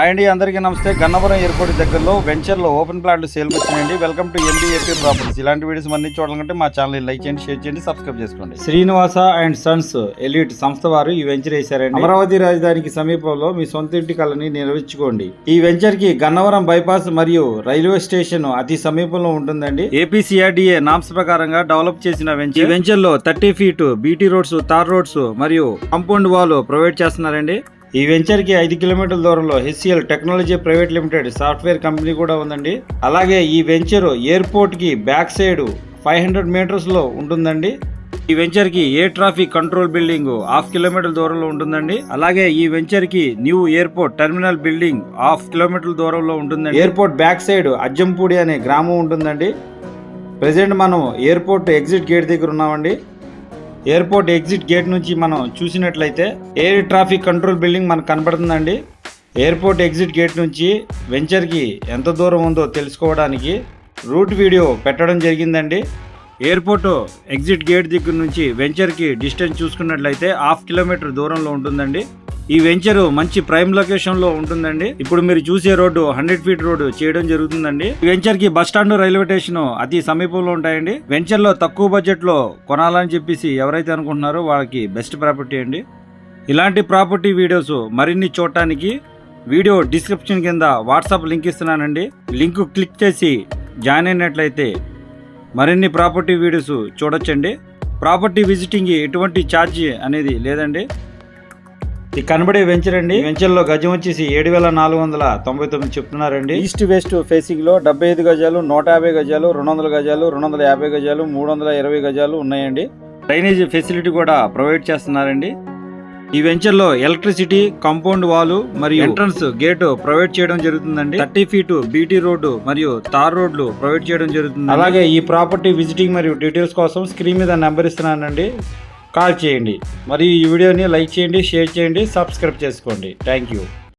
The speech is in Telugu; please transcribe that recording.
అండి అందరికీ నమస్తే. గన్నవరం ఎయిర్పోర్ట్ దగ్గరలో వెంచర్లో ఓపెన్ ప్లాట్లు సేల్ వచ్చినాయండి. Welcome to MBAP properties. ఇలాంటి వీడియోస్ మళ్ళీ చూడాలంటే మా ఛానల్ లైక్ చేయండి షేర్ చేయండి సబ్స్క్రైబ్ చేసుకోండి. శ్రీనివాస అండ్ సన్స్ ఎలిట్ సంస్థ వారు ఈ వెంచర్ వేశారండి. అమరావతి రాజధానికి సమీపంలో మీ సొంత ఇంటి కళని నిర్వహించుకోండి. ఈ వెంచర్కి గన్నవరం బైపాస్ మరియు రైల్వే స్టేషన్ అతి సమీపంలో ఉంటుందండి. ఏపీసీఆర్డీఏ నామ్స్ ప్రకారంగా డెవలప్ చేసిన వెంచర్ ఈ వెంచర్లో thirty feet BT roads tar roads మరియు కాంపౌండ్ వాల్ ప్రొవైడ్ చేస్తున్నారండి. ఈ వెంచర్కి ఐదు కిలోమీటర్ల దూరంలో HCL technology private limited software company కూడా ఉందండి. అలాగే ఈ వెంచర్ ఎయిర్పోర్ట్కి బ్యాక్ సైడ్ ఫైవ్ హండ్రెడ్ మీటర్స్లో ఉంటుందండి. ఈ వెంచర్కి air traffic control building half kilometer దూరంలో ఉంటుందండి. అలాగే ఈ వెంచర్కి new airport terminal building half kilometre దూరంలో ఉంటుందండి. ఎయిర్పోర్ట్ బ్యాక్ సైడ్ అజ్జంపూడి అనే గ్రామం ఉంటుందండి. ప్రెసెంట్ మనం ఎయిర్పోర్ట్ ఎగ్జిట్ గేట్ దగ్గర ఉన్నామండి. ఎయిర్పోర్ట్ ఎగ్జిట్ గేట్ నుంచి మనం చూసినట్లయితే ఎయిర్ ట్రాఫిక్ కంట్రోల్ బిల్డింగ్ మనకు కనబడుతుందండి. ఎయిర్పోర్ట్ ఎగ్జిట్ గేట్ నుంచి వెంచర్కి ఎంత దూరం ఉందో తెలుసుకోవడానికి రూట్ వీడియో పెట్టడం జరిగిందండి. ఎయిర్పోర్ట్ ఎగ్జిట్ గేట్ దగ్గర నుంచి వెంచర్కి డిస్టెన్స్ చూసుకున్నట్లయితే హాఫ్ కిలోమీటర్ దూరంలో ఉంటుందండి. ఈ వెంచర్ మంచి ప్రైమ్ లొకేషన్లో ఉంటుందండి. ఇప్పుడు మీరు చూసే రోడ్డు హండ్రెడ్ ఫీట్ రోడ్డు చేయడం జరుగుతుందండి. ఈ వెంచర్కి బస్ స్టాండ్ రైల్వే స్టేషన్ అతి సమీపంలో ఉంటాయండి. వెంచర్లో తక్కువ బడ్జెట్లో కొనాలని చెప్పేసి ఎవరైతే అనుకుంటున్నారో వాళ్ళకి బెస్ట్ ప్రాపర్టీ అండి. ఇలాంటి ప్రాపర్టీ వీడియోస్ మరిన్ని చూడటానికి వీడియో డిస్క్రిప్షన్ కింద వాట్సాప్ లింక్ ఇస్తున్నానండి. లింక్ క్లిక్ చేసి జాయిన్ అయినట్లయితే మరిన్ని ప్రాపర్టీ వీడియోస్ చూడొచ్చండి. ప్రాపర్టీ విజిటింగ్ ఎటువంటి ఛార్జ్ అనేది లేదండి. ఈ కనబడే వెంచర్ అండి. వెంచర్లో గజం వచ్చేసి ఏడు వేల నాలుగు వందల తొంభై తొమ్మిది చెప్తున్నారండి ఈస్ట్ వెస్ట్ ఫేసింగ్లో డెబ్బై ఐదు గజాలు నూట యాభై గజాలు రెండు వందల గజాలు రెండు వందల యాభై గజాలు మూడు వందల ఇరవై గజాలు ఉన్నాయండి. డ్రైనేజ్ ఫెసిలిటీ కూడా ప్రొవైడ్ చేస్తున్నారండి. ఈ వెంచర్లో ఎలక్ట్రిసిటీ కాంపౌండ్ వాల్ మరియు ఎంట్రన్స్ గేట్ ప్రొవైడ్ చేయడం జరుగుతుందండి. థర్టీ ఫీట్ బీటీ రోడ్డు మరియు తార్ రోడ్లు ప్రొవైడ్ చేయడం జరుగుతుంది అలాగే ఈ ప్రాపర్టీ విజిటింగ్ మరియు డీటెయిల్స్ కోసం స్క్రీన్ మీద నెంబర్ ఇస్తున్నానండి. కాల్ చేయండి. మరియు ఈ వీడియోని లైక్ చేయండి షేర్ చేయండి సబ్స్క్రైబ్ చేసుకోండి. Thank you.